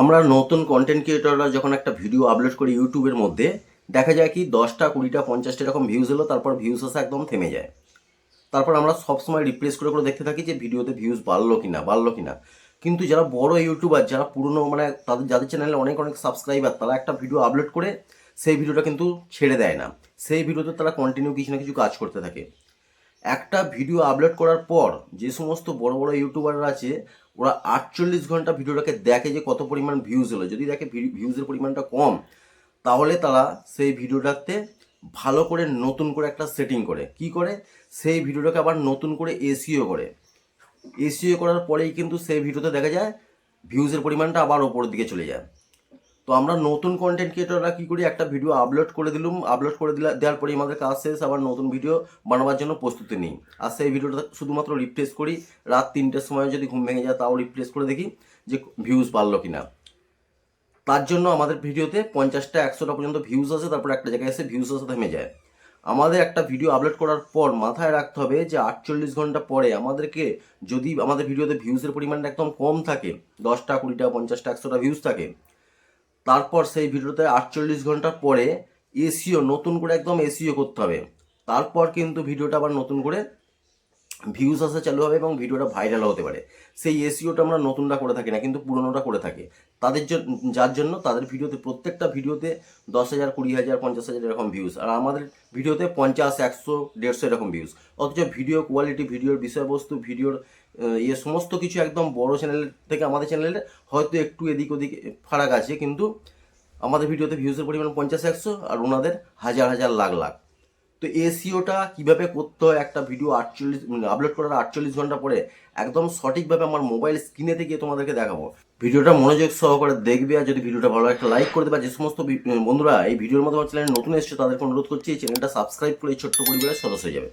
আমরা নতুন কন্টেন্ট ক্রিয়েটররা যখন একটা ভিডিও আপলোড করি ইউটিউবের মধ্যে, দেখা যায় কি দশটা, কুড়িটা, পঞ্চাশটা এরকম ভিউজ এলো, তারপর ভিউজ আসা একদম থেমে যায়। তারপর আমরা সবসময় রিপ্লেস করে করে দেখতে থাকি যে ভিডিওতে ভিউজ বাড়লো কিনা বাড়লো কিনা। কিন্তু যারা বড় ইউটিউবার যারা পুরনো মানে তাদের, যাদের চ্যানেলে অনেক অনেক সাবস্ক্রাইবার তারা একটা ভিডিও আপলোড করে সেই ভিডিওটা কিন্তু ছেড়ে দেয় না। সেই ভিডিওতে তারা কন্টিনিউ কিছু না কিছু কাজ করতে থাকে। একটা ভিডিও আপলোড করার পর যে সমস্ত বড় বড় ইউটিউবাররা আছে ওরা আটচল্লিশ ঘণ্টা ভিডিওটাকে দেখে যে কত পরিমাণ ভিউজ হলো যদি দেখে ভিউজের পরিমাণটা কম, তাহলে তারা সেই ভিডিওটাতে ভালো করে নতুন করে একটা সেটিং করে। কি করে? সেই ভিডিওটাকে আবার নতুন করে এসিও করে। এসিও করার পরেই কিন্তু সেই ভিডিওতে দেখা যায় ভিউজের পরিমাণটা আবার ওপরের দিকে চলে যায়। তো আমরা নতুন কন্টেন্ট ক্রিয়েটররা কী করি? একটা ভিডিও আপলোড করে দিলুম। আপলোড করে দিলা দেওয়ার পরে আমাদের কাজ শেষ, আবার নতুন ভিডিও বানাবার জন্য প্রস্তুতি নিই। আর সেই ভিডিওটা শুধুমাত্র রিপ্লেস করি। রাত তিনটের সময় যদি ঘুম ভেঙে যায়, তাও রিপ্লেস করে দেখি যে ভিউজ বাড়লো কিনা। তার জন্য আমাদের ভিডিওতে পঞ্চাশটা, একশোটা পর্যন্ত ভিউজ আসে তারপর একটা জায়গায় এসে ভিউজ আসে থেমে যায়। আমাদের একটা ভিডিও আপলোড করার পর মাথায় রাখতে হবে যে আটচল্লিশ ঘণ্টা পরে আমাদেরকে যদি আমাদের ভিডিওতে ভিউজের পরিমাণটা একদম কম থাকে, দশটা, কুড়িটা, পঞ্চাশটা, একশোটা ভিউজ থাকে তারপর সেই ভিডিওতে আটচল্লিশ ঘণ্টা পরে এসিও, নতুন করে একদম এসিও করতে হবে। তারপর কিন্তু ভিডিওটা আবার নতুন করে ভিউজ আসা চালু হবে এবং ভিডিওটা ভাইরাল হতে পারে। সেই এসিওটা আমরা নতুনটা করে থাকি না, কিন্তু পুরোনোটা করে থাকি। তাদের জন্য যার জন্য তাদের ভিডিওতে প্রত্যেকটা ভিডিওতে দশ হাজার, কুড়ি হাজার, পঞ্চাশ হাজার এরকম ভিউজ আর আমাদের ভিডিওতে পঞ্চাশ, একশো, দেড়শো এরকম ভিউজ অথচ ভিডিও কোয়ালিটি ভিডিওর বিষয়বস্তু ভিডিওর ইয়ে সমস্ত কিছু একদম বড় চ্যানেল থেকে আমাদের চ্যানেলের হয়তো একটু এদিক ওদিক ফারাক আছে, কিন্তু আমাদের ভিডিওতে ভিউজের পরিমাণ পঞ্চাশ, একশো, আর ওনাদের হাজার হাজার, লাখ লাখ। তো এসিওটা কীভাবে করতে হয় একটা ভিডিও আটচল্লিশ আপলোড করার আটচল্লিশ ঘণ্টা পরে একদম সঠিকভাবে আমার মোবাইল স্ক্রিনেতে গিয়ে তোমাদেরকে দেখাবো। ভিডিওটা মনোযোগ সহকারে দেখবে আর যদি ভিডিওটা ভালো একটা লাইক করে দেবে। যে সমস্ত বন্ধুরা এই ভিডিওর মধ্যে আমার চ্যানেলে নতুন এসছে, তাদেরকে অনুরোধ করছি এই চ্যানেলটা সাবস্ক্রাইব করে এই ছোট্ট পরিবারের সদস্য হয়ে যাবে।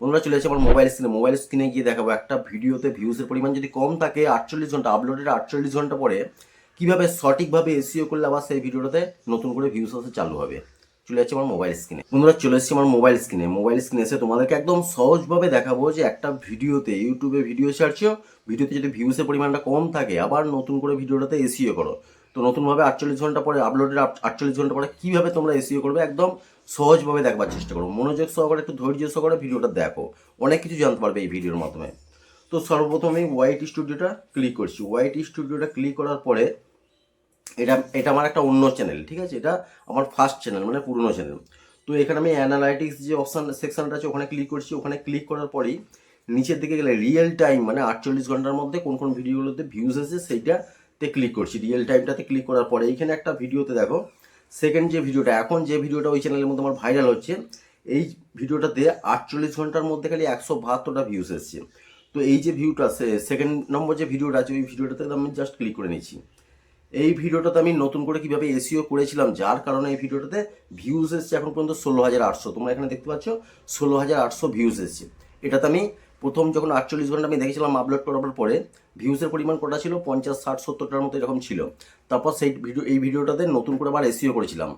বন্ধুরা চলে এসেছে আমার মোবাইল স্ক্রিনে মোবাইল স্ক্রিনে গিয়ে দেখাবো একটা ভিডিওতে ভিউজের পরিমাণ যদি কম থাকে আটচল্লিশ ঘণ্টা আপলোডের আটচল্লিশ ঘণ্টা পরে কীভাবে সঠিকভাবে এসিও করলে আবার সেই ভিডিওটাতে নতুন করে ভিউজ আসা চালু হবে। চলে যাচ্ছে আমার মোবাইল স্ক্রিনে বন্ধুরা, চলে এসেছি আমার মোবাইল স্ক্রিনে মোবাইল স্ক্রিনে এসে তোমাদেরকে একদম সহজভাবে দেখাবো যে একটা ভিডিওতে, ইউটিউবে ভিডিও ছাড়ছো, ভিডিওতে যদি ভিউসের পরিমাণটা কম থাকে, আবার নতুন করে ভিডিওটাতে এসিও করো। তো নতুনভাবে আটচল্লিশ ঘণ্টা পরে আপলোডের আটচল্লিশ ঘণ্টা পরে কীভাবে তোমরা এসিও করবে, একদম সহজভাবে দেখবার চেষ্টা করো। মনোযোগ সহকারে, একটু ধৈর্য সহকারে ভিডিওটা দেখো। অনেক কিছু জানতে পারবে এই ভিডিওর মাধ্যমে। তো সর্বপ্রথম আমি ওয়াইটি স্টুডিওটা ক্লিক করছি। ওয়াইটি স্টুডিওটা ক্লিক করার পরে এটা এটা আমার একটা অন্য চ্যানেল ঠিক আছে? এটা আমার ফার্স্ট চ্যানেল মানে পুরনো চ্যানেল তো এখানে আমি অ্যানালাইটিক্স যে অপশান সেকশনটা আছে, ওখানে ক্লিক করছি। ওখানে ক্লিক করার পরেই নিচের দিকে গেলে রিয়েল টাইম মানে আটচল্লিশ ঘণ্টার মধ্যে কোন কোন ভিডিওগুলোতে ভিউজ এসেছে, সেইটাতে ক্লিক করছি। রিয়েল টাইমটাতে ক্লিক করার পরে এইখানে একটা ভিডিওতে দেখো সেকেন্ড যে ভিডিওটা এখন যে ভিডিওটা ওই চ্যানেলের মধ্যে আমার ভাইরাল হচ্ছে, এই ভিডিওটাতে আটচল্লিশ ঘণ্টার মধ্যে খালি একশো বাহাত্তরটা ভিউজ এসেছে। তো এই যে ভিউটা সেকেন্ড নম্বর যে ভিডিওটা আছে, ওই ভিডিওটাতে আমি জাস্ট ক্লিক করে নিচ্ছি এই ভিডিওটাতে আমি নতুন করে কীভাবে এসিও করেছিলাম, যার কারণে এই ভিডিওটাতে ভিউজ এসছে এখন পর্যন্ত ষোলো হাজার আটশো। তোমরা এখানে দেখতে পাচ্ছ, ষোলো হাজার আটশো ভিউজ এসেছে। এটাতে আমি প্রথম যখন আটচল্লিশ ঘণ্টা আমি দেখেছিলাম আপলোড করার পরে ভিউজের পরিমাণ কটা ছিল? পঞ্চাশ, ষাট, সত্তরটার মতো এরকম ছিল। তারপর সেই ভিডিও এই ভিডিওটাতে নতুন করে আবার এসিও করেছিলাম।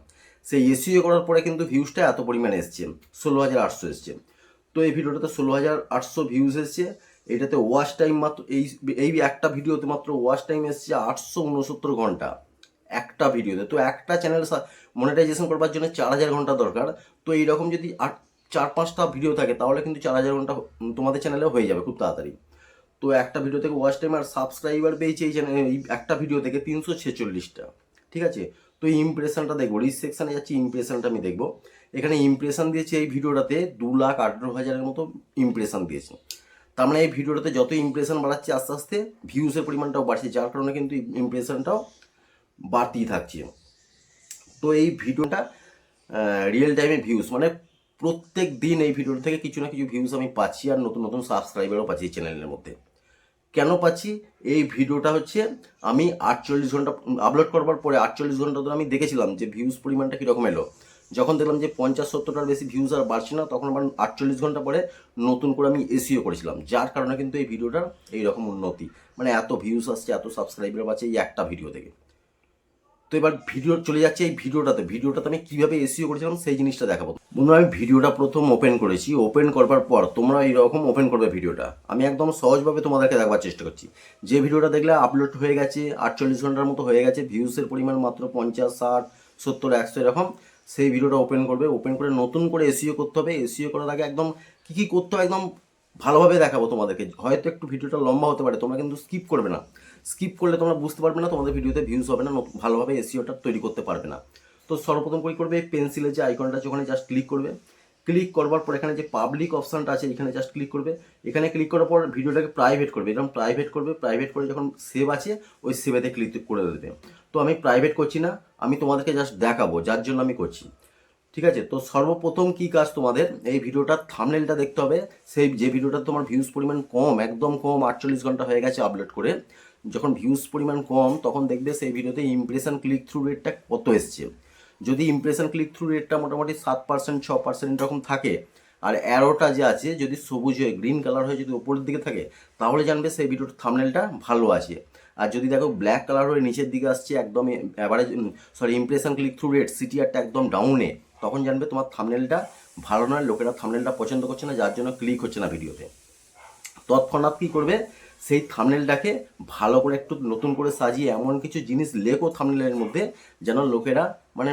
সেই এসিও করার পরে কিন্তু ভিউজটা এত পরিমাণে এসছে, ষোলো হাজার আটশো এসছে। তো এই ভিডিওটাতে ষোলো হাজার আটশো ভিউজ এসছে। এটাতে ওয়াচ টাইম মাত্র, এই এই একটা ভিডিওতে মাত্র ওয়াচ টাইম এসছে আটশো উনসত্তর ঘণ্টা। একটা ভিডিওতে। তো একটা চ্যানেল মনিটাইজেশন করবার জন্য চার হাজার ঘণ্টা দরকার। তো এইরকম যদি আট, চার পাঁচটা ভিডিও থাকে, তাহলে কিন্তু চার হাজার ঘণ্টা তোমাদের চ্যানেলে হয়ে যাবে খুব তাড়াতাড়ি। তো একটা ভিডিও থেকে ওয়াচ টাইম আর সাবস্ক্রাইবার পেয়েছে এই চ্যানেল এই একটা ভিডিও থেকে তিনশো ছেচল্লিশটা। ঠিক আছে? তো ইমপ্রেশনটা দেখব। রিচ সেকশানে যাচ্ছি ইমপ্রেশনটা আমি দেখব। এখানে ইমপ্রেশন দিয়েছে এই ভিডিওটাতে দু লাখ আঠেরো হাজারের মতো ইমপ্রেশন দিয়েছে। তার মানে এই ভিডিওটাতে যত ইমপ্রেশন বাড়াচ্ছে আস্তে আস্তে ভিউসের পরিমাণটাও বাড়ছে, যার কারণে কিন্তু ইমপ্রেশনটাও বাড়তেই থাকছে। তো এই ভিডিওটা রিয়েল টাইমে ভিউজ মানে প্রত্যেক দিন এই ভিডিওটা থেকে কিছু না কিছু ভিউজ আমি পাচ্ছি আর নতুন নতুন সাবস্ক্রাইবারও পাচ্ছি চ্যানেলের মধ্যে। কেন পাচ্ছি? এই ভিডিওটা হচ্ছে, আমি আটচল্লিশ ঘণ্টা আপলোড করবার পরে আটচল্লিশ ঘণ্টা ধরে আমি দেখেছিলাম যে ভিউজ পরিমাণটা কীরকম এলো। যখন দেখলাম যে পঞ্চাশ সত্তরটার বেশি ভিউজ আর বাড়ছে না, তখন আবার আটচল্লিশ ঘণ্টা পরে নতুন করে আমি এসিও করেছিলাম, যার কারণে কিন্তু এই ভিডিওটার এইরকম উন্নতি। মানে এত ভিউজ আসছে, এত সাবস্ক্রাইবার পাচ্ছে এই একটা ভিডিও থেকে। তো এবার ভিডিও চলে যাচ্ছে এই ভিডিওটাতে। ভিডিওটাতে আমি কীভাবে এসিও করেছিলাম সেই জিনিসটা দেখাবো। বন্ধুরা, আমি ভিডিওটা প্রথম ওপেন করেছি। ওপেন করবার পর তোমরা এইরকম ওপেন করবে ভিডিওটা। আমি একদম সহজভাবে তোমাদেরকে দেখাবার চেষ্টা করছি। যে ভিডিওটা দেখলে আপলোড হয়ে গেছে, আটচল্লিশ ঘণ্টার মতো হয়ে গেছে ভিউসের পরিমাণ মাত্র পঞ্চাশ, ষাট, সত্তর, একশো এরকম। সেই ভিডিওটা ওপেন করবে। ওপেন করে নতুন করে এসিও করতে হবে। এসিও করার আগে একদম কী কী করতে হবে একদম ভালোভাবে দেখাবো তোমাদেরকে। হয়তো একটু ভিডিওটা লম্বা হতে পারে, তোমরা কিন্তু স্কিপ করবে না। স্কিপ করলে তোমরা বুঝতে পারবে না, তোমাদের ভিডিওতে ভিউজ হবে না ভালোভাবে এসিওটা তৈরি করতে পারবে না। তো সর্বপ্রথম কী করবে? পেন্সিলের যে আইকনটা আছে, ওখানে জাস্ট ক্লিক করবে। ক্লিক করবার পর এখানে যে পাবলিক অপশানটা আছে, এখানে জাস্ট ক্লিক করবে। এখানে ক্লিক করার পর ভিডিওটাকে প্রাইভেট করবে। এরকম প্রাইভেট করবে প্রাইভেট করে যখন সেভ আছে, ওই সেভেতে ক্লিক করে দেবে। তো আমি প্রাইভেট করছি না, আমি তোমাদেরকে জাস্ট দেখাবো, যার জন্য আমি করছি। ঠিক আছে? তো সর্বপ্রথম কি কাজ তোমাদের? এই ভিডিওটার থামনেলটা দেখতে হবে। সেই যে ভিডিওটা তোমার ভিউজ পরিমাণ কম, একদম কম, আটচল্লিশ ঘণ্টা হয়ে গেছে আপলোড করে। যখন ভিউজ পরিমাণ কম, তখন দেখবে সেই ভিডিওতে ইমপ্রেশন ক্লিক থ্রু রেটটা কত এসছে। যদি ইমপ্রেশন ক্লিক থ্রু রেটটা মোটামুটি সাত পার্সেন্ট ছ পার্সেন্ট এরকম থাকে, আর অ্যারোটা যে আছে, যদি সবুজ হয়ে গ্রিন কালার হয়ে যদি উপরের দিকে থাকে, তাহলে জানবে সেই ভিডিওর থামনেলটা ভালো আছে। আর যদি দেখো ব্ল্যাক কালার হয়ে নিচের দিকে আসছে, একদম average sorry impression click through rate সিটিআরটা একদম ডাউনে তখন জানবে তোমার থামনেলটা ভালো নয়, লোকেরা থামনেলটা পছন্দ করছে না, যার জন্য ক্লিক হচ্ছে না ভিডিওতে তৎক্ষণাৎ কী করবে? সেই থামনেলটাকে ভালো করে একটু নতুন করে সাজিয়ে এমন কিছু জিনিস লেখো থামনেলের মধ্যে, যেন লোকেরা মানে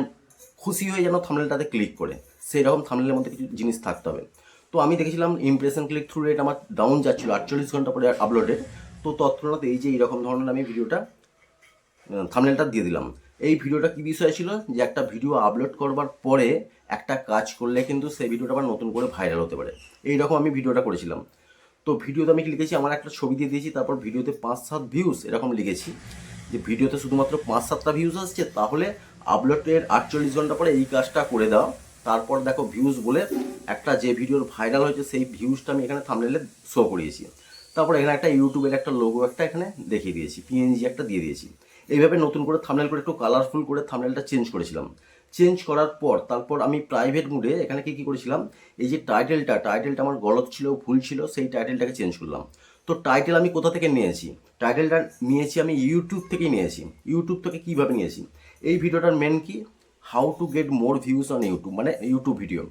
খুশি হয়ে যেন থামনেলটাতে ক্লিক করে। সেই রকম থামনেলের মধ্যে কিছু জিনিস থাকতে হবে। তো আমি দেখেছিলাম ইমপ্রেশন ক্লিক থ্রু রেট আমার ডাউন যাচ্ছিল, আটচল্লিশ ঘণ্টা পরে আপলোডের তো তৎক্ষণাৎ এই যে এইরকম ধরনের আমি ভিডিওটা থামনেলটা দিয়ে দিলাম। এই ভিডিওটা কি বিষয় ছিল? যে একটা ভিডিও আপলোড করবার পরে একটা কাজ করলে কিন্তু সেই ভিডিওটা আবার নতুন করে ভাইরাল হতে পারে। এইরকম আমি ভিডিওটা করেছিলাম। তো ভিডিওতে আমি লিখেছি? আমার একটা ছবি দিয়ে দিয়েছি, তারপর ভিডিওতে পাঁচ সাত ভিউজ এরকম লিখেছি। যে ভিডিওতে শুধুমাত্র পাঁচ সাতটা ভিউজ আসছে, তাহলে আপলোডের আটচল্লিশ ঘণ্টা পরে এই কাজটা করে দাও। তারপর দেখো ভিউজ বলে একটা যে ভিডিওর ভাইরাল হয়েছে, সেই ভিউজটা আমি এখানে থামনেলে শো করিয়েছি। তারপর এখানে একটা ইউটিউবের একটা লোগো একটা এখানে দেখিয়ে দিয়েছি পিএনজি একটা দিয়ে দিয়েছি। এইভাবে নতুন করে থামনেল করে একটু কালারফুল করে থামনেলটা চেঞ্জ করেছিলাম। চেঞ্জ করার পর, তারপর আমি প্রাইভেট মুডে এখানে কি কি করেছিলাম? এই যে টাইটেলটা টাইটেলটা আমার গলত ছিল, ভুল ছিল, সেই টাইটেলটাকে চেঞ্জ করলাম। তো টাইটেল আমি কোথা থেকে নিয়েছি? টাইটেলটা নিয়েছি আমি ইউটিউব থেকেই নিয়েছি। ইউটিউব থেকে কীভাবে নিয়েছি? এই ভিডিওটার মেন কি? How to get more views on YouTube মানে ইউটিউব ভিডিও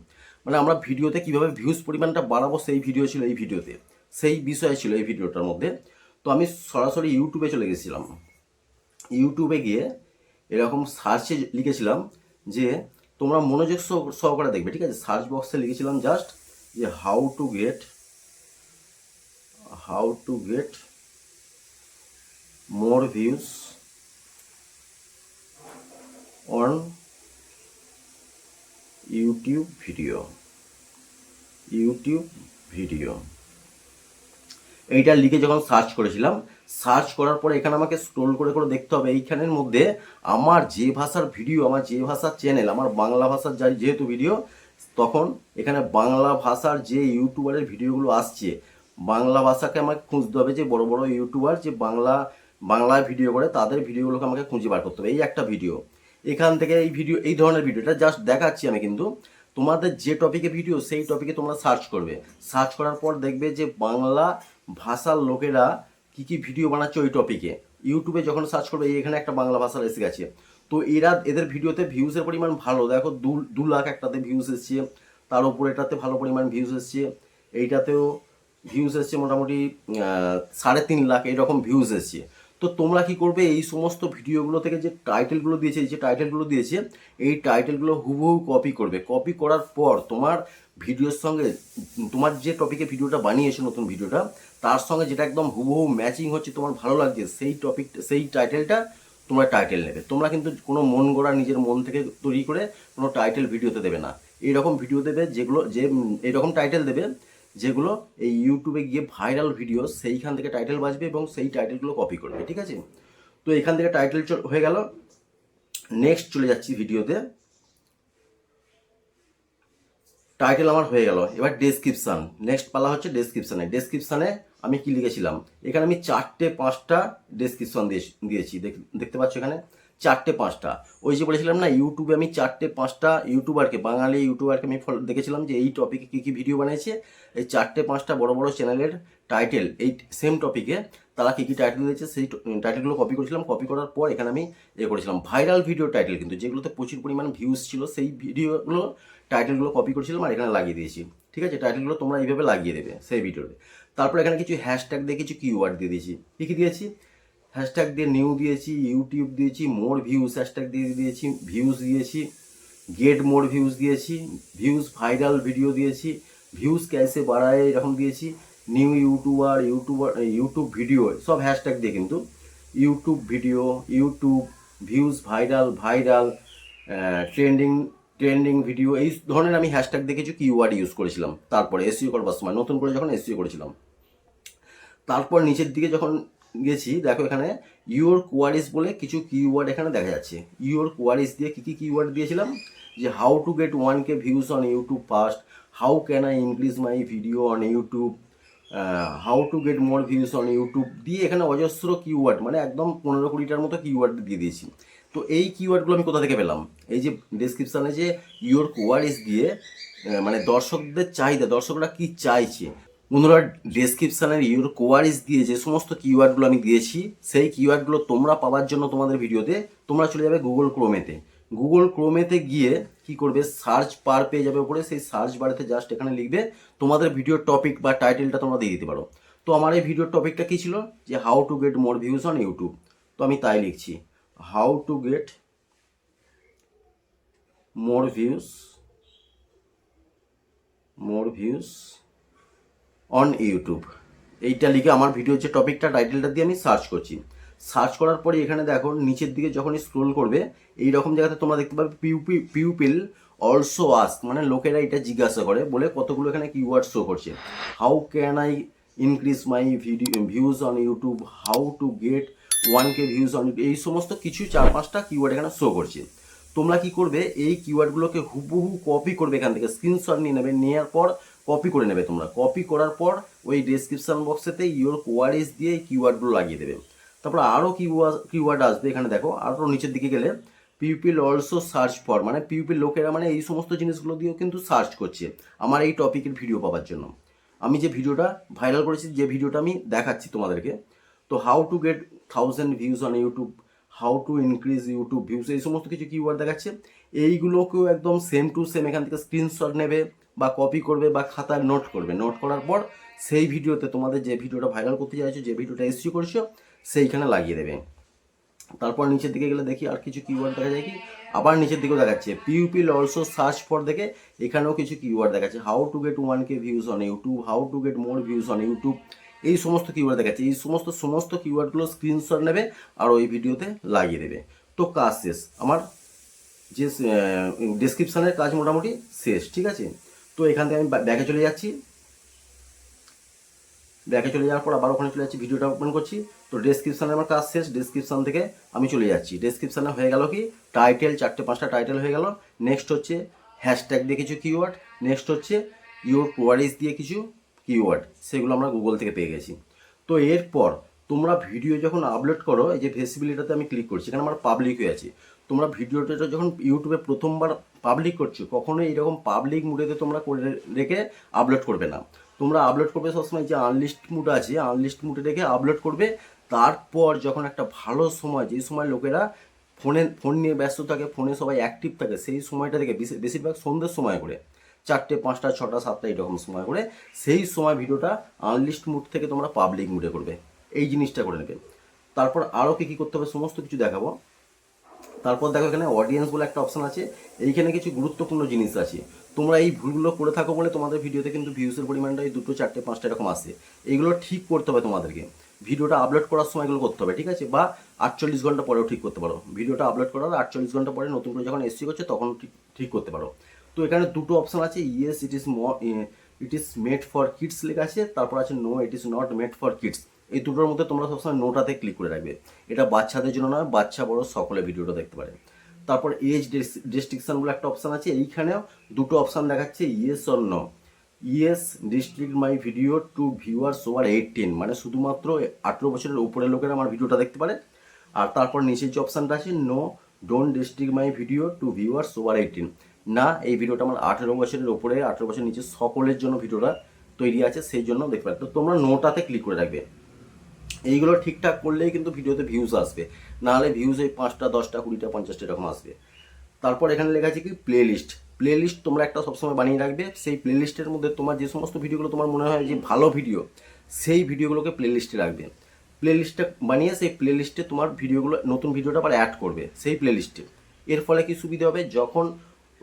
মানে আমরা ভিডিওতে কীভাবে ভিউজ পরিমাণটা বাড়াবো, সেই ভিডিও ছিল এই ভিডিওতে সেই বিষয় ছিল এই ভিডিওটার মধ্যে। তো আমি সরাসরি ইউটিউবে চলে গেছিলাম। ইউটিউবে গিয়ে এরকম সার্চে লিখেছিলাম যে তোমরা মনোযোগ সহ- সহকারে দেখবে, ঠিক আছে? সার্চ বক্সে লিখেছিলাম জাস্ট যে how to get how to get more views on YouTube video YouTube video এইটা লিখে যখন সার্চ করেছিলাম সার্চ করার পরে এখানে আমাকে স্ক্রোল করে করে দেখতে হবে। এইখানের মধ্যে আমার যে ভাষার ভিডিও আমার যে ভাষার চ্যানেল আমার বাংলা ভাষার যেহেতু ভিডিও তখন এখানে বাংলা ভাষার যে ইউটিউবারের ভিডিওগুলো আসছে, বাংলা ভাষাকে আমাকে খুঁজতে হবে যে বড় বড় ইউটিউবার যে বাংলা, বাংলায় ভিডিও করে, তাদের ভিডিওগুলোকে আমাকে খুঁজে বার করতে হবে। এই একটা ভিডিও এখান থেকে এই ভিডিও এই ধরনের ভিডিওটা জাস্ট দেখাচ্ছি আমি কিন্তু। তোমাদের যে টপিকে ভিডিও সেই টপিকে তোমরা সার্চ করবে। সার্চ করার পর দেখবে যে বাংলা ভাষার লোকেরা কি কি ভিডিও বানাচ্ছে ওই টপিকে ইউটিউবে যখন সার্চ করবে এখানে একটা বাংলা ভাষার এসে গেছে। তো এরা, এদের ভিডিওতে ভিউজের পরিমাণ ভালো। দেখো, দু দু লাখ একটাতে ভিউজ এসছে। তার উপর এটাতে ভালো পরিমাণ ভিউজ এসছে। এইটাতেও ভিউজ এসছে মোটামুটি সাড়ে তিন লাখ এরকম ভিউজ এসছে। তো তোমরা কি করবে, এই সমস্ত ভিডিওগুলো থেকে যে টাইটেলগুলো দিয়েছে, যে টাইটেলগুলো দিয়েছে, এই টাইটেলগুলো হুবহু কপি করবে। কপি করার পর তোমার ভিডিওর সঙ্গে তোমার যে টপিকে ভিডিওটা বানিয়েছো নতুন ভিডিওটা তার সঙ্গে যেটা একদম হুবহু ম্যাচিং হচ্ছে তোমার ভালো লাগছে সেই টপিক সেই টাইটেলটা তোমরা টাইটেল নেবে। তোমরা কিন্তু কোনো মন গড়া নিজের মন থেকে তৈরি করে কোনো টাইটেল ভিডিওতে দেবে না। এইরকম ভিডিও দেবে যেগুলো যে উম, এইরকম টাইটেল দেবে যেগুলো এই ইউটিউবে গিয়ে ভাইরাল ভিডিও সেইখান থেকে টাইটেল বাজবে এবং সেই টাইটেলগুলো কপি করবে ঠিক আছে? তো এখান থেকে টাইটেল হয়ে গেল। নেক্সট চলে যাচ্ছি ভিডিওতে টাইটেল আমার হয়ে গেল। এবার ডেসক্রিপশান নেক্সট পালা হচ্ছে ডেসক্রিপশানে ডেসক্রিপশানে আমি কি লিখেছিলাম? এখানে আমি চারটে, পাঁচটা ডেসক্রিপশন দিয়েছি। দেখ- দেখতে পাচ্ছ এখানে? চারটে, পাঁচটা। ওই যে বলেছিলাম না ইউটিউবে আমি চারটে, পাঁচটা ইউটিউবারকে বাঙালি ইউটিউবারকে আমি ফলো দেখেছিলাম যে এই টপিকে কী কী ভিডিও বানিয়েছে। এই চারটে, পাঁচটা বড় বড় চ্যানেলের টাইটেল এই সেম টপিকে তারা কী কী টাইটেল দিয়েছে, সেই টাইটেলগুলো কপি করেছিলাম। কপি করার পর এখানে আমি এ করেছিলাম। ভাইরাল ভিডিও টাইটেল কিন্তু, যেগুলোতে প্রচুর পরিমাণ ভিউজ ছিল, সেই ভিডিওগুলো টাইটেলগুলো কপি করেছিলাম আর এখানে লাগিয়ে দিয়েছি। ঠিক আছে? টাইটেলগুলো তোমরা এইভাবে লাগিয়ে দেবে সেই ভিডিওতে তারপর এখানে কিছু হ্যাশট্যাগ দিয়ে কিছু কিওয়ার্ড দিয়ে দিয়েছি। কী দিয়েছি? হ্যাশট্যাগ দিয়ে নিউ দিয়েছি ইউটিউব দিয়েছি মোর ভিউজ হ্যাশট্যাগ দিয়ে দিয়েছি ভিউজ দিয়েছি গেট মোর ভিউজ দিয়েছি ভিউজ ভাইরাল ভিডিও দিয়েছি ভিউজ ক্যাসে বাড়ায় এরকম দিয়েছি new youtuber youtuber YouTube video সব হ্যাশট্যাগ দিয়ে কিন্তু YouTube video YouTube views viral viral trending trending video এই ধরনের আমি হ্যাশট্যাগ দিয়ে কিছু কিওয়ার্ড ইউজ করেছিলাম। তারপরে এসিও করবার সময় নতুন করে যখন এসিও করেছিলাম। তারপর নিচের দিকে যখন গেছি, দেখো এখানে ইউর কোয়ারিস বলে কিছু কিওয়ার্ড এখানে দেখা যাচ্ছে। ইউর কোয়ারিস দিয়ে কী কী কিওয়ার্ড দিয়েছিলাম? যে how to get one K views on YouTube first how can I increase my video on YouTube how to get more views on YouTube দিয়ে এখানে অজস্র কিওয়ার্ড মানে একদম পনেরো কুড়িটার মতো কিওয়ার্ড দিয়ে দিয়েছি। তো এই কিওয়ার্ডগুলো আমি কোথা থেকে পেলাম? এই যে ডিসক্রিপশানে যে ইউর কোয়ারিস দিয়ে মানে দর্শকদের চাহিদা, দর্শকরা কি চাইছে? বন্ধুরা ডেসক্রিপশানের ইউর কোয়ারিস দিয়ে যে সমস্ত কিওয়ার্ডগুলো আমি দিয়েছি, সেই কিওয়ার্ডগুলো তোমরা পাওয়ার জন্য তোমাদের ভিডিওতে তোমরা চলে যাবে গুগল ক্রোমেতে গুগল ক্রোমেতে গিয়ে কি করবে? সার্চ পার পেয়ে যাবে উপরে, সেই সার্চ বারেতে জাস্ট এখানে লিখবে তোমাদের ভিডিওর টপিক বা টাইটেলটা তোমরা দিয়ে দিতে পারো। তো আমার এই ভিডিওর টপিকটা কী ছিল? যে how to get more views on YouTube তো আমি তাই লিখছি। How to get more views more views on YouTube. এইটা লিখে আমার ভিডিওর যে টপিকটা, টাইটেলটা দিয়ে আমি সার্চ করছি। সার্চ করার পরে এখানে দেখো, নিচের দিকে যখনই স্ক্রোল করবে এই রকম জায়গাতে তোমরা দেখতে পাবে পিউপি, পিউপিল অলসো আস্ক মানে লোকেরা এটা জিজ্ঞাসা করে, বলে কতগুলো এখানে কিওয়ার্ড শো করছে। How can I increase my video views on YouTube how to get one K views on এই সমস্ত কিছু চার পাঁচটা কিওয়ার্ড এখানে শো করছে। তোমরা কি করবে? এই কিওয়ার্ডগুলোকে হুবহু কপি করবে এখান থেকে। স্ক্রিনশট নিয়ে নেবে। নেওয়ার পর কপি করে নেবে তোমরা। কপি করার পর ওই ডেসক্রিপশন বক্সেতে ইওর কোয়ারিস দিয়ে এই কিওয়ার্ডগুলো লাগিয়ে দেবে। তারপর আরও কিওয়ার্ড কিওয়ার্ড আসবে এখানে দেখো। আরও নিচের দিকে গেলে পিউপিল অলসো সার্চ ফর মানে পিউপিল লোকেরা মানে এই সমস্ত জিনিসগুলো দিয়েও কিন্তু সার্চ করছে আমার এই টপিকের ভিডিও পাওয়ার জন্য। আমি যে ভিডিওটা ভাইরাল করেছি, যে ভিডিওটা আমি দেখাচ্ছি তোমাদেরকে। তো how to get thousand views on YouTube how to increase YouTube views এই সমস্ত কিছু কিওয়ার্ড দেখাচ্ছে। এইগুলোকেও একদম সেম টু সেম এখান থেকে স্ক্রিনশট নেবে বা কপি করবে বা খাতায় নোট করবে। নোট করার পর সেই ভিডিওতে তোমাদের যে ভিডিওটা ভাইরাল করতে চাইছো, যে ভিডিওটা এসিও করছ, সেইখানে লাগিয়ে দেবে। তারপর নিচের দিকে গেলে দেখি আর কিছু কিওয়ার্ড দেখা যায় কি? আবার নিচের দিকেও দেখাচ্ছে। পিউপিল অলসো সার্চ ফর দেখে এখানেও কিছু কিওয়ার্ড দেখাচ্ছে। How to get one K views on YouTube how to get more views on YouTube এই সমস্ত কিওয়ার্ড দেখাচ্ছে। এই সমস্ত সমস্ত কিওয়ার্ডগুলো স্ক্রিনশট নেবে আর ওই ভিডিওতে লাগিয়ে দেবে। তো কাজ শেষ। আমার যে ডেসক্রিপশানের কাজ মোটামুটি শেষ, ঠিক আছে? তো এখান থেকে আমি ব্যাকে চলে যাচ্ছি। ব্যাকে চলে যাওয়ার পর আবার ওখানে চলে যাচ্ছি, ভিডিওটা ওপেন করছি। তো ডেসক্রিপশানে আমার কাজ শেষ। ডেসক্রিপশান থেকে আমি চলে যাচ্ছি। ডেসক্রিপশানে হয়ে গেল কি? টাইটেল চারটে, পাঁচটা টাইটেল হয়ে গেল। নেক্সট হচ্ছে হ্যাশট্যাগ দিয়ে কিছু কিওয়ার্ড নেক্সট হচ্ছে ইউর কোয়ারিজ দিয়ে কিছু কিওয়ার্ড সেগুলো আমরা গুগল থেকে পেয়ে গেছি। তো এরপর তোমরা ভিডিও যখন আপলোড করো, এই যে ভেসিবিলিটাতে আমি ক্লিক করছি, এখানে আমার পাবলিক হয়ে আছে। তোমরা ভিডিওটা যখন ইউটিউবে প্রথমবার পাবলিক করছ, কখনোই এরকম পাবলিক মুডেতে তোমরা করে রেখে আপলোড করবে না। তোমরা আপলোড করবে সবসময় যে আনলিস্ট মুড আছে আনলিস্ট মুডে রেখে আপলোড করবে। তারপর যখন একটা ভালো সময় যে সময় লোকেরা ফোনে ফোন নিয়ে ব্যস্ত থাকে ফোনে সবাই অ্যাক্টিভ থাকে, সেই সময়টা থেকে বেশিরভাগ সন্ধ্যের সময় করে। চারটে, পাঁচটা, ছটা, সাতটা এরকম সময় করে সেই সময় ভিডিওটা আনলিস্ট মুড থেকে তোমরা পাবলিক মুডে করবে। এই জিনিসটা করে নেবে। তারপর আরও কী কী করতে হবে সমস্ত কিছু দেখাবো। তারপর দেখো এখানে অডিয়েন্স বলে একটা অপশান আছে। এইখানে কিছু গুরুত্বপূর্ণ জিনিস আছে। তোমরা এই ভুলগুলো করে থাকো বলে তোমাদের ভিডিওতে কিন্তু ভিউসের পরিমাণটা এই দুটো, চারটে, পাঁচটা এরকম আসে। এইগুলো ঠিক করতে হবে তোমাদেরকে। ভিডিওটা আপলোড করার সময় এগুলো করতে হবে, ঠিক আছে? বা আটচল্লিশ ঘণ্টা পরেও ঠিক করতে পারো। ভিডিওটা আপলোড করার আটচল্লিশ ঘণ্টা পরে নতুন করে যখন এসসি করছে, তখন ঠিক করতে পারো। তো এখানে দুটো অপশন আছে yes it is it is made for kids লেখা আছে, তারপর আছে no it is not made for kids এই দুটোর মধ্যে তোমরা সবসময় নোটাতে ক্লিক করে রাখবে। এটা বাচ্চাদের জন্য নয়, বাচ্চা, বড়, সকলে ভিডিওটা দেখতে পারে। তারপর এজ রেস্ট্রিকশন বলে একটা অপশান আছে, এইখানেও দুটো অপশান দেখাচ্ছে yes or no yes district my video to viewers over eighteen মানে শুধুমাত্র আঠেরো বছরের উপরে লোকেরা আমার ভিডিওটা দেখতে পারে। আর তারপর নিচের যে অপশানটা আছে no don't district my video to viewers over eighteen না, এই ভিডিওটা আমার আঠেরো বছরের ওপরে, আঠেরো বছরের নিচে সকলের জন্য ভিডিওটা তৈরি আছে, সেই জন্য দেখতে পারে তো তোমরা নোটাতে ক্লিক করে রাখবে। এইগুলো ঠিকঠাক করলেই কিন্তু ভিডিওতে ভিউজ আসবে। নাহলে ভিউজ এই পাঁচটা, দশটা, কুড়িটা, পঞ্চাশটা এরকম আসবে। তারপর এখানে লেখা আছে কি? প্লে লিস্ট প্লে লিস্ট তোমরা একটা সবসময় বানিয়ে রাখবে। সেই প্লে লিস্টের মধ্যে তোমার যে সমস্ত ভিডিওগুলো তোমার মনে হয় যে ভালো ভিডিও, সেই ভিডিওগুলোকে প্লে লিস্টে রাখবে। প্লে লিস্টটা বানিয়ে সেই প্লে লিস্টে তোমার ভিডিওগুলো, নতুন ভিডিওটা আবার অ্যাড করবে সেই প্লে লিস্টে এর ফলে কি সুবিধা হবে? যখন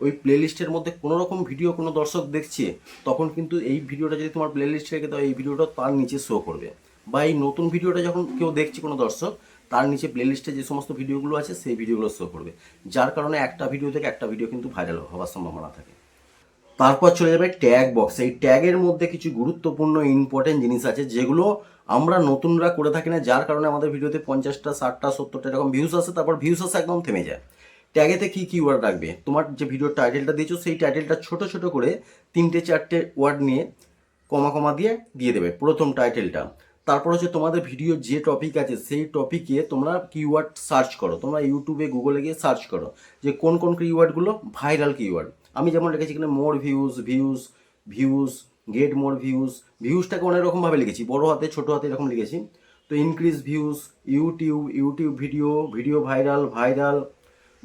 ওই প্লেলিস্টের মধ্যে কোনো রকম ভিডিও কোনো দর্শক দেখছে, তখন কিন্তু এই ভিডিওটা যদি তোমার প্লে লিস্টে রেখে দাও, এই ভিডিওটা তার নিচে শো করবে। বা এই নতুন ভিডিওটা যখন কেউ দেখছে কোনো দর্শক, তার নিচে প্লে লিস্টে যে সমস্ত ভিডিওগুলো আছে, সেই ভিডিওগুলো শো করবে। যার কারণে একটা ভিডিও থেকে একটা ভিডিও কিন্তু ভাইরাল হওয়ার সম্ভাবনা থাকে। তারপর চলে যাবে ট্যাগ বক্স এই ট্যাগের মধ্যে কিছু গুরুত্বপূর্ণ ইম্পর্টেন্ট জিনিস আছে, যেগুলো আমরা নতুনরা করে থাকি না, যার কারণে আমাদের ভিডিওতে পঞ্চাশটা, ষাটটা, সত্তরটা এরকম ভিউজ আসে, তারপর ভিউজ আসে একদম থেমে যায়। ট্যাগেতে কি কি ওয়ার্ড রাখবে? তোমার যে ভিডিওর টাইটেলটা দিয়েছ, সেই টাইটেলটা ছোট ছোট করে তিনটে চারটে ওয়ার্ড নিয়ে কমা কমা দিয়ে দিয়ে দেবে প্রথম টাইটেলটা তারপর হচ্ছে তোমাদের ভিডিও যে টপিক আছে, সেই টপিকে তোমরা কিওয়ার্ড সার্চ করো। তোমরা ইউটিউবে গুগলে গিয়ে সার্চ করো যে কোন কোন কিওয়ার্ডগুলো ভাইরাল কিওয়ার্ড আমি যেমন রেখেছি এখানে more views views views get more views ভিউজটাকে অনেক রকমভাবে লিখেছি, বড় হাতে, ছোট হাতে এরকম লিখেছি। তো increase views YouTube YouTube video video viral viral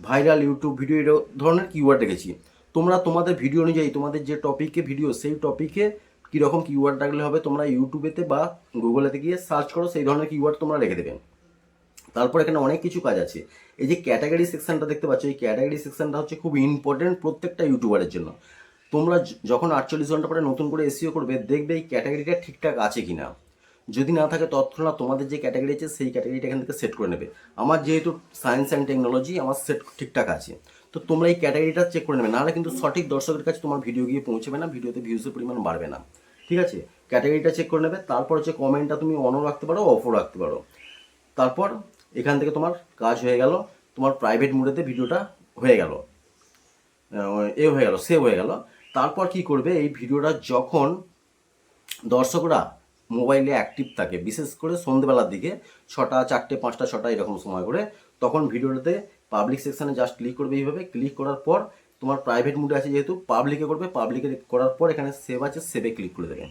viral YouTube video এর ধরনের কিওয়ার্ড রেখেছি তোমরা তোমাদের ভিডিও অনুযায়ী, তোমাদের যে টপিকে ভিডিও সেই টপিকে কীরকম কিওয়ার্ড রাখলে হবে, তোমরা ইউটিউবেতে বা গুগলেতে গিয়ে সার্চ করো, সেই ধরনের কিওয়ার্ড তোমরা রেখে দেবে। তারপর এখানে অনেক কিছু কাজ আছে। এই যে ক্যাটাগরি সেকশনটা দেখতে পাচ্ছ, এই ক্যাটাগরি সেকশনটা হচ্ছে খুব ইম্পর্টেন্ট প্রত্যেকটা ইউটিউবারের জন্য। তোমরা যখন আটচল্লিশ ঘণ্টা পরে নতুন করে এসিও করবে, দেখবে এই ক্যাটাগরিটা ঠিকঠাক আছে কি না যদি না থাকে তৎক্ষণাৎ তোমাদের যে ক্যাটাগরি আছে, সেই ক্যাটাগরিটা এখান থেকে সেট করে নেবে। আমার যেহেতু সায়েন্স অ্যান্ড টেকনোলজি আমার সেট ঠিকঠাক আছে। তো তোমরা এই ক্যাটাগরিটা চেক করে নেবে। নাহলে কিন্তু সঠিক দর্শকের কাছে তোমার ভিডিও গিয়ে পৌঁছবে না ভিডিওতে ভিউজের পরিমাণ বাড়বে না। ঠিক আছে? ক্যাটাগরিটা চেক করে নেবে। তারপর হচ্ছে কমেন্টটা তুমি অনও রাখতে পারো অফও রাখতে পারো। তারপর এখান থেকে তোমার কাজ হয়ে গেল। তোমার প্রাইভেট মোডেতে ভিডিওটা হয়ে গেল। এ হয়ে গেল সেভ হয়ে গেল। তারপর কি করবে? এই ভিডিওটা যখন দর্শকরা মোবাইলে অ্যাক্টিভ থাকে। বিশেষ করে সন্ধ্যেবেলার দিকে ছটা, চারটে, পাঁচটা, ছটা এরকম সময় করে। তখন ভিডিওটাতে পাবলিক সেকশানে জাস্ট ক্লিক করবে এইভাবে। ক্লিক করার পর তোমার প্রাইভেট মুডে আছে যেহেতু পাবলিকে করবে। পাবলিকে করার পর এখানে সেভ আছে সেভে ক্লিক করে দেবে।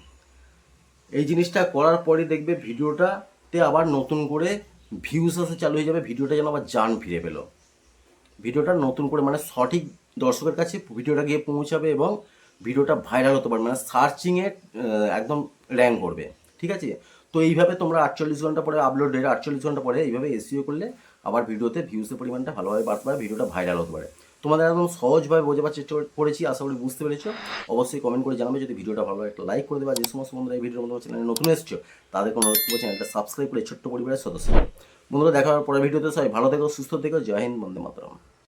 এই জিনিসটা করার পরই দেখবে ভিডিওটাতে আবার নতুন করে ভিউজ আসা চালু হয়ে যাবে। ভিডিওটা যেন আবার জান ফিরে পেল। ভিডিওটা নতুন করে মানে সঠিক দর্শকের কাছে ভিডিওটা গিয়ে পৌঁছাবে এবং ভিডিওটা ভাইরাল হতে পারবে। মানে সার্চিংয়ে একদম র্যাঙ্ক করবে। ঠিক আছে? তো এইভাবে তোমরা আটচল্লিশ ঘণ্টা পরে আপলোড আপলোডের আটচল্লিশ ঘণ্টা পরে এইভাবে এসিও করলে আবার ভিডিওতে ভিউসের পরিমাণটা ভালোভাবে বাড়তে পারে, ভিডিওটা ভাইরাল হতে পারে। তোমাদের একদম সহজভাবে বোঝাবার চেষ্টা করেছি, আশা করি বুঝতে পেরেছ। অবশ্যই কমেন্ট করে জানাবে যদি ভিডিওটা ভালো লাগে, একটা লাইক করে দেবে। যে সমস্ত বন্ধুরা এই ভিডিওর মধ্যে চ্যানেলে নতুন এসছো, তাদের কোনো চ্যানেলটা সাবস্ক্রাইব করে ছোট্ট পরিবারের সদস্য। বন্ধুরা, দেখা হওয়ার পরে ভিডিওতে। সবাই ভালো থেকো, সুস্থ থেকো। জয় হিন্দ, বন্দে মাতরম।